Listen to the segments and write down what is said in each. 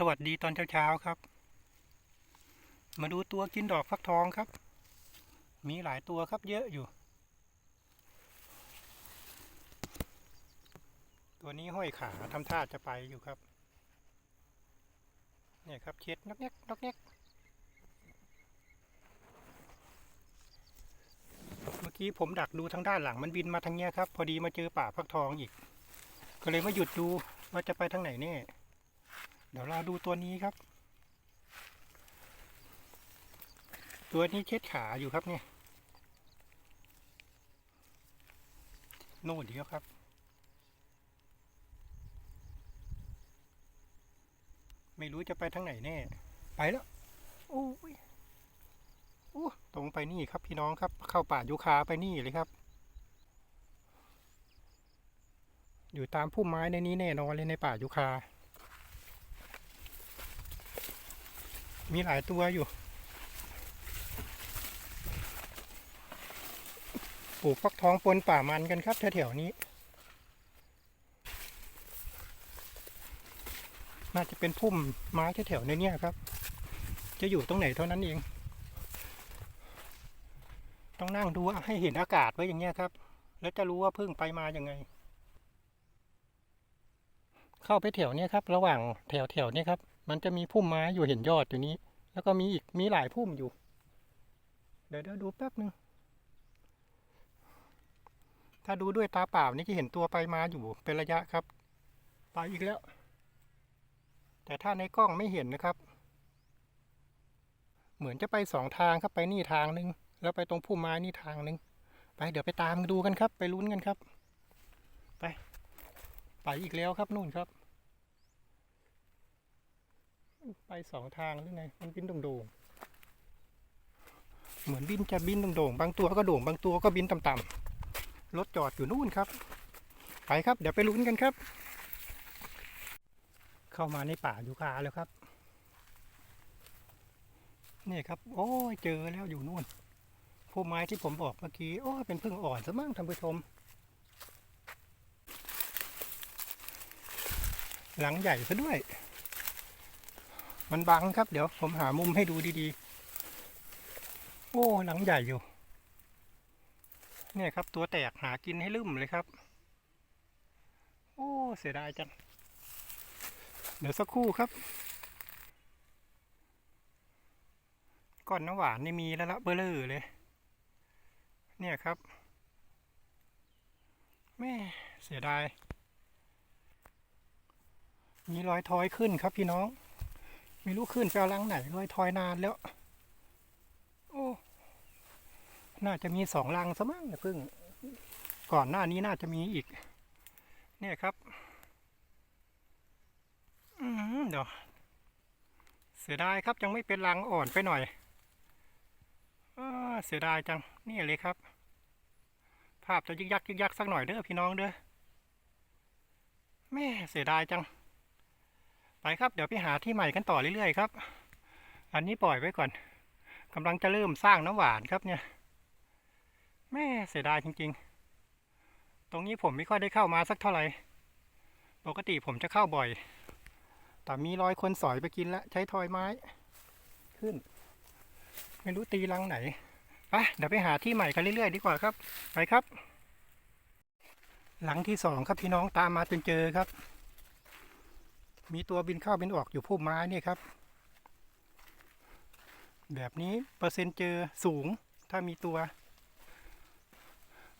สวัสดีตอนเช้าๆครับ มาดูตัวกินดอกฟักทองครับ มีหลายตัวครับเยอะอยู่ ตัวนี้ห้อยขาทำท่าจะไปอยู่ครับ เนี่ยครับเช็ดนกแนกนกแนกเมื่อกี้ผมดักดูทางด้านหลังมันบินมาทางเนี้ยครับ พอดีมาเจอป่าฟักทองอีก ก็เลยมาหยุดดูว่าจะไปทางไหนแน่ เดี๋ยวเราดูตัวนี้ครับ ตัวนี้เช็ดขาอยู่ครับเนี่ยโน่นเดียวครับ ไม่รู้จะไปทางไหนแน่ ไปแล้ว โอ้ยโอ้ตรงไปนี่ครับพี่น้องครับ เข้าป่ายูคาไปนี่เลยครับ อยู่ตามพุ่มไม้ในนี้แน่นอนเลยในป่ายูคา มีหลายตัวอยู่ปลูกฟักทองปนป่ามันกันครับแถวๆนี้ น่าจะเป็นพุ่มไม้แถวๆในนี้ครับ จะอยู่ตรงไหนเท่านั้นเอง ต้องนั่งดูให้เห็นอากาศไว้อย่างเงี้ยครับ แล้วจะรู้ว่าพิ่งไปมาอย่างไง เข้าไปแถวเนี้ยครับ ระหว่างแถวแถวๆเนี้ยครับ มันจะมีพุ่มไม้อยู่เห็นยอดอยู่นี้ แล้วก็มีอีกมีหลายพุ่มอยู่ เดี๋ยวเดี๋ยวดูแป๊บหนึ่งถ้าดูด้วยตาเปล่านี่จะเห็นตัวไปมาอยู่เป็นระยะครับ ไปอีกแล้ว แต่ถ้าในกล้องไม่เห็นนะครับ เหมือนจะไปสองทางครับไปนี่ทางหนึ่งแล้วไปตรงพุ่มไม้นี่ทางหนึ่งไปเดี๋ยวไปตามดูกันครับ ไปลุ้นกันครับ ไป ไปอีกแล้วครับนู่นครับ ไปสองทางหรือไง มันบินโด่งๆ เหมือนบินจะบินโด่งๆ บางตัวก็โด่ง บางตัวก็บินต่ำๆ รถจอดอยู่นู่นครับ ไปครับ เดี๋ยวไปลุ้นกันครับ เข้ามาในป่ายูคาแล้วครับ นี่ครับ โอ้ยเจอแล้วอยู่นู่นพุ่มไม้ที่ผมบอกเมื่อกี้ โอ้ยเป็นพึ่งอ่อนซะมั้งท่านผู้ชม หลังใหญ่ซะด้วย มันบังครับเดี๋ยวผมหามุมให้ดูดีๆ โอ้หลังใหญ่อยู่ เนี่ยครับตัวแตกหากินให้ลืมเลยครับ โอ้เสียดายจัง เดี๋ยวสักครู่ครับ ก้อนน้ำหวานนี่มีแล้วละเบลเลอร์เลย เนี่ยครับแม่เสียดาย มีรอยทอยขึ้นครับพี่น้อง ไม่รู้ขึ้นไปเอาลังไหนรอยทอยนานแล้ว โอ้ น่าจะมีสองลังซะมั้งเพึ่ง ก่อนหน้านี้น่าจะมีอีก เนี่ยครับ อืมเดี๋ยวเสียดายครับยังไม่เป็นรังอ่อนไปหน่อยอเสียดายจัง นี่เลยครับ ภาพจะยึกยักยึกยักสักหน่อยเด้อพี่น้องเด้อแม่เสียดายจัง ไปครับเดี๋ยวไปหาที่ใหม่กันต่อเรื่อยๆครับ อันนี้ปล่อยไว้ก่อนกำลังจะเริ่มสร้างน้ำหวานครับเนี่ย แม่เสียดายจริง ๆ ตรงนี้ผมไม่ค่อยได้เข้ามาสักเท่าไหร่ ปกติผมจะเข้าบ่อย แต่มีรอยคนสอยไปกินแล้วใช้ทอยไม้ ขึ้น ไม่รู้ตีรังไหนไปเดี๋ยวไปหาที่ใหม่กันเรื่อยๆ ดีกว่าครับ ไปครับ หลังที่สองครับพี่น้องตามมาจนเจอครับ มีตัวบินเข้าบินออกอยู่พุ่มไม้นี่ครับ แบบนี้เปอร์เซ็นต์เจอสูงถ้ามีตัว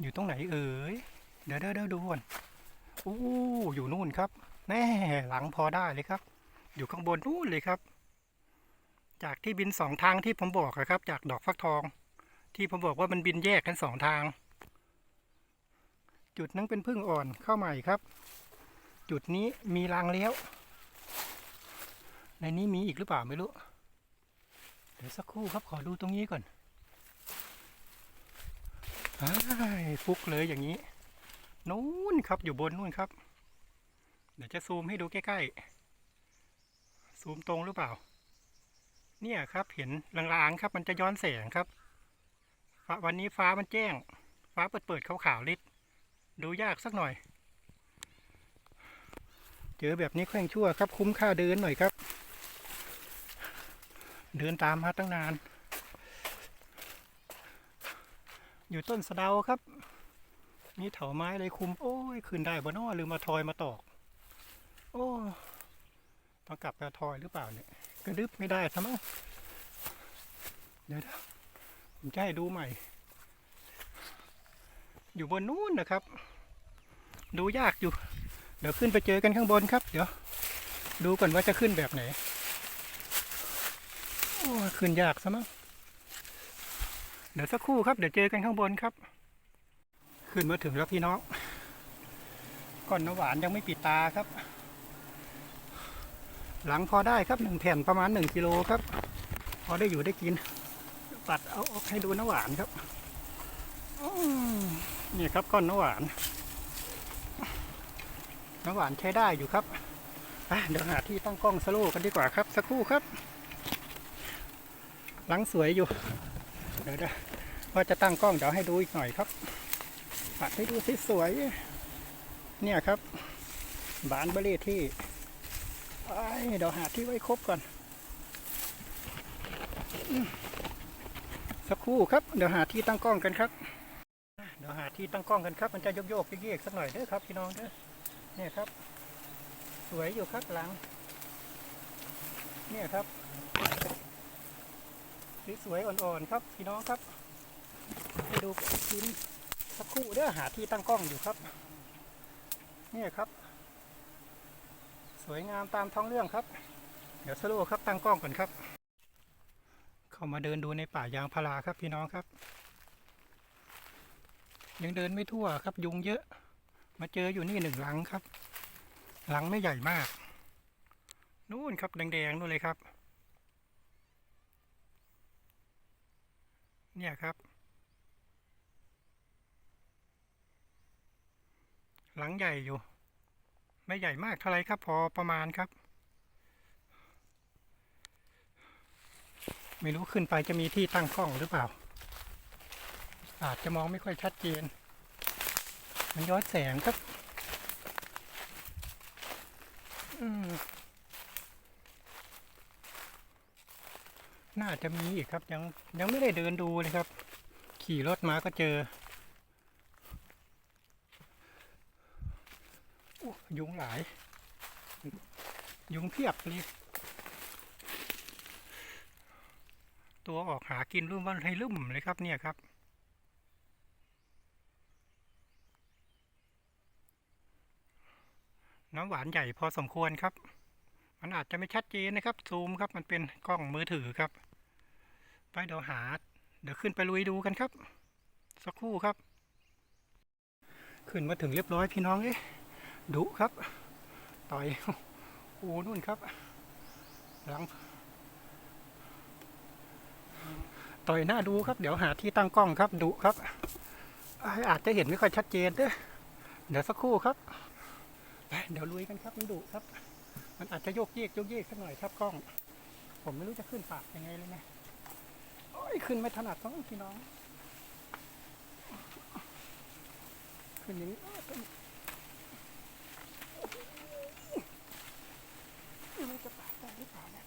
อยู่ตรงไหนเอ่ยเดี๋ยวเดี๋ยวเดี๋ยวดูก่อนอู้อยู่นู่นครับแน่หลังพอได้เลยครับ อยู่ข้างบนนู่นเลยครับ จากที่บินสองทางที่ผมบอกอะครับ จากดอกฟักทอง ที่ผมบอกว่ามันบินแยกกันสองทาง จุดนั้นเป็นพึ่งอ่อนเข้าใหม่ครับ จุดนี้มีรังแล้ว ในนี้มีอีกหรือเปล่าไม่รู้ เดี๋ยวสักครู่ครับขอดูตรงนี้ก่อนอฟุกเลยอย่างนี้ นู้นครับอยู่บนนู่นครับ เดี๋ยวจะซูมให้ดูใกล้ๆ ซูมตรงหรือเปล่า เนี่ยครับเห็นลางๆครับ มันจะย้อนแสงครับ วันนี้ฟ้ามันแจ้ง ฟ้าเปิดๆขาวๆลิดดูยากสักหน่อย เจอแบบนี้แข้งชั่วครับ คุ้มค่าเดินหน่อยครับ เดินตามมาตั้งนาน อยู่ต้นสะเดาครับมีเถาไม้อะไรคุม โอ้ยขึ้นได้บ่นอลืมมาทอยมาตอก โอ้ต้องกลับไปเอาทอยหรือเปล่าเนี่ยกระดึบไม่ได้ซะมั้งเดี๋ยวผมจะให้ดูใหม่ อยู่บนนู้นนะครับ ดูยากอยู่ เดี๋ยวขึ้นไปเจอกันข้างบนครับ เดี๋ยว ดูก่อนว่าจะขึ้นแบบไหน โอ้ขึ้นยากซะมั้งเดี๋ยวสักครู่ครับ เดี๋ยวเจอกันข้างบนครับ ขึ้นมาถึงแล้วพี่น้องก้อนน้ำหวานยังไม่ปิดตาครับ หลังพอได้ครับหนึ่งแผ่นประมาณหนึ่งกิโลครับ พอได้อยู่ได้กินตัดเอาออกให้ดูน้ำหวานครับอืมนี่ครับก้อนน้ำหวานน้ำหวานใช้ได้อยู่ครับเดี๋ยวหาที่ตั้งกล้องสโลว์กันดีกว่าครับ สักครู่ครับ หลังสวยอยู่ เดี๋ยวว่าจะตั้งกล้องเดี๋ยวให้ดูอีกหน่อยครับปัดให้ดูสวยๆเนี่ยครับ บานเบอร์รี่ที่ไอเดี๋ยวหาที่ไว้ครบก่อน สักครู่ครับ เดี๋ยวหาที่ตั้งกล้องกันครับ เดี๋ยวหาที่ตั้งกล้องกันครับ มันจะโยกโยกๆเยกๆสักหน่อยเด้อครับพี่น้องเด้อเนี่ยครับ สวยอยู่ครับหลัง เนี่ยครับ สวยๆอ่อนๆครับพี่น้องครับไปดูชิ้นสักคู่เด้อหาที่ตั้งกล้องอยู่ครับเนี่ยครับ สวยงามตามท้องเรื่องครับ เดี๋ยวสรุปครับตั้งกล้องก่อนครับ เข้ามาเดินดูในป่ายางพาราครับพี่น้องครับ ยังเดินไม่ทั่วครับยุงเยอะ มาเจออยู่นี่หนึ่งหลังครับ หลังไม่ใหญ่มากนู่นครับแดงๆนู่นเลยครับ เนี่ยครับ หลังใหญ่อยู่ ไม่ใหญ่มากเท่าไรครับ พอประมาณครับ ไม่รู้ขึ้นไปจะมีที่ตั้งกล้องหรือเปล่า อาจจะมองไม่ค่อยชัดเจน มันย้อนแสงครับ อืม น่าจะมีอีกครับ ยังยังไม่ได้เดินดูเลยครับ ขี่รถมาก็เจออยุงหลาย ยุงเพียบเลย ตัวออกหากินรุ่มวันให้ลุ่มเลยครับเนี่ยครับ น้ำหวานใหญ่พอสมควรครับ มันอาจจะไม่ชัดเจนนะครับ ซูมครับมันเป็นกล้องมือถือครับ ไปเดี๋ยวหา เดี๋ยวขึ้นไปลุยดูกันครับ สักครู่ครับ ขึ้นมาถึงเรียบร้อยพี่น้องเอ๊ะดุครับ ต่อยโอ้นู่นครับ หลัง ต่อยหน้าดูครับ เดี๋ยวหาที่ตั้งกล้องครับดุครับ อาจจะเห็นไม่ค่อยชัดเจนเด้อเดี๋ยวสักครู่ครับ เดี๋ยวลุยกันครับมันดุครับ มันอาจจะโยกเยกโยกเยกสักหน่อยครับกล้อง ผมไม่รู้จะขึ้นปากยังไงเลยนะโอ้ยขึ้นไม่ถนัดต้องพี่น้อง ขึ้นอย่างนี้อ้าวขึ้นไม่รู้จะปากได้หรือเปล่าเนี่ย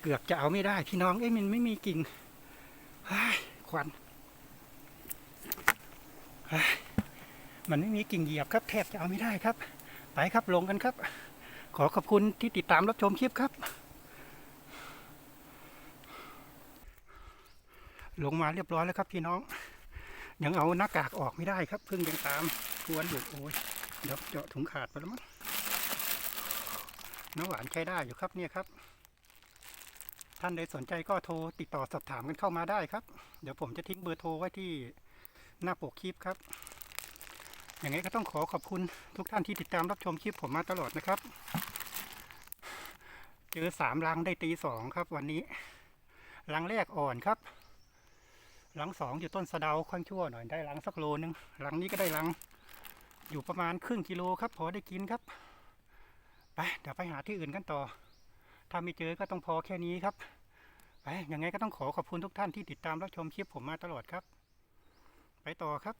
เกือบจะเอาไม่ได้พี่น้องเอ้ยมันไม่มีกิ่งควันมันไม่มีกิ่งเหยียบครับแทบจะเอาไม่ได้ครับ ไปครับลงกันครับ ขอขอบคุณที่ติดตามรับชมคลิปครับ ลงมาเรียบร้อยแล้วครับพี่น้อง ยังเอาหน้ากากออกไม่ได้ครับเพิ่งยังตามกวนอยู่โอ้ยเดี๋ยวเจาะถุงขาดไปแล้วมั้ง น้ำหวานใช้ได้อยู่ครับเนี่ยครับ ท่านใดสนใจก็โทรติดต่อสอบถามกันเข้ามาได้ครับ เดี๋ยวผมจะทิ้งเบอร์โทรไว้ที่หน้าปกคลิปครับ อย่างไรก็ต้องขอขอบคุณทุกท่านที่ติดตามรับชมคลิปผมมาตลอดนะครับ เจอสามรังได้ตีสองครับ วันนี้รังแรกอ่อนครับรังสองอยู่ต้นสะเดาค่อนชั่วหน่อยได้รังสักโลนึงรังนี้ก็ได้รังอยู่ประมาณครึ่งกิโลครับพอได้กินครับ ไปเดี๋ยวไปหาที่อื่นกันต่อ ถ้าไม่เจอก็ต้องพอแค่นี้ครับไปยังไงก็ต้องขอขอบคุณทุกท่านที่ติดตามรับชมคลิปผมมาตลอดครับ ไปต่อครับ